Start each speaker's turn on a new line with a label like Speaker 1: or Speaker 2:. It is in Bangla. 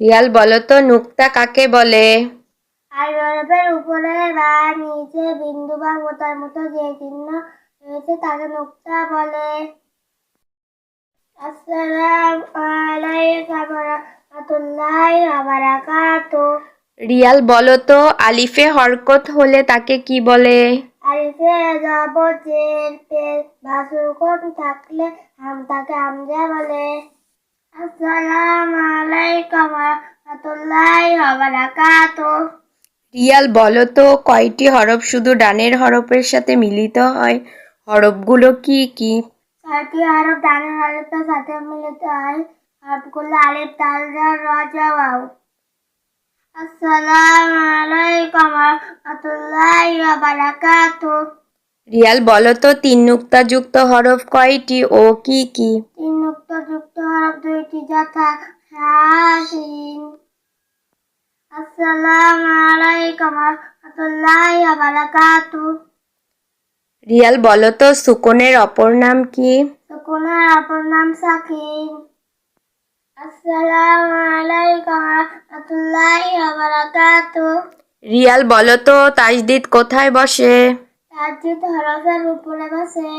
Speaker 1: রিয়াল বলতো নুক্তা কাকে বলে?
Speaker 2: আর বরফের উপরে বা নিচে বিন্দু বা মোতার মতো যে চিহ্ন রয়েছে তাকে নুক্তা বলে। আসসালামু আলাইকুম রাহমাতুল্লাহি ওয়া বারাকাতুহু।
Speaker 1: রিয়াল বলো তো আলিফে হরকত হলে তাকে কি বলে?
Speaker 2: আরিফে জবজের পেল বা থাকলে হামজা বলে। আসসালামু আলাইকুম
Speaker 1: রিয়াল বলো তো কয়টি হরফ শুধু ডানের হরফের সাথে মিলিত হয়? হরফগুলো কি কি?
Speaker 2: ছয়টি হরফ ডানের হরফের সাথে মিলিত হয়। হরফগুলো আলিফ তাল র জা ওয়াও। আসসালামু আলাইকুম ওয়া রাহমাতুল্লাহি ওয়া বারাকাতুহু।
Speaker 1: রিয়াল বলো তো তিন নুক্তা যুক্ত হরফ কয়টি ও কি কি?
Speaker 2: তিন মুক্ত যুক্ত হরফ দুইটি যথা হাসিন। আসসালামু আলাইকুম রাহমাতুল্লাহি ওয়া বারাকাতুহু
Speaker 1: রিয়াল বলো তো সুকনের অপর নাম কি?
Speaker 2: সুকুনের অপর নাম সাকিন। আসসালামু আলাইকুম রাহমাতুল্লাহি ওয়া বারাকাতুহু
Speaker 1: রিয়াল বলো তো তাজদিদ কোথায় বসে?
Speaker 2: তাজিদ হরফের উপরে বসে।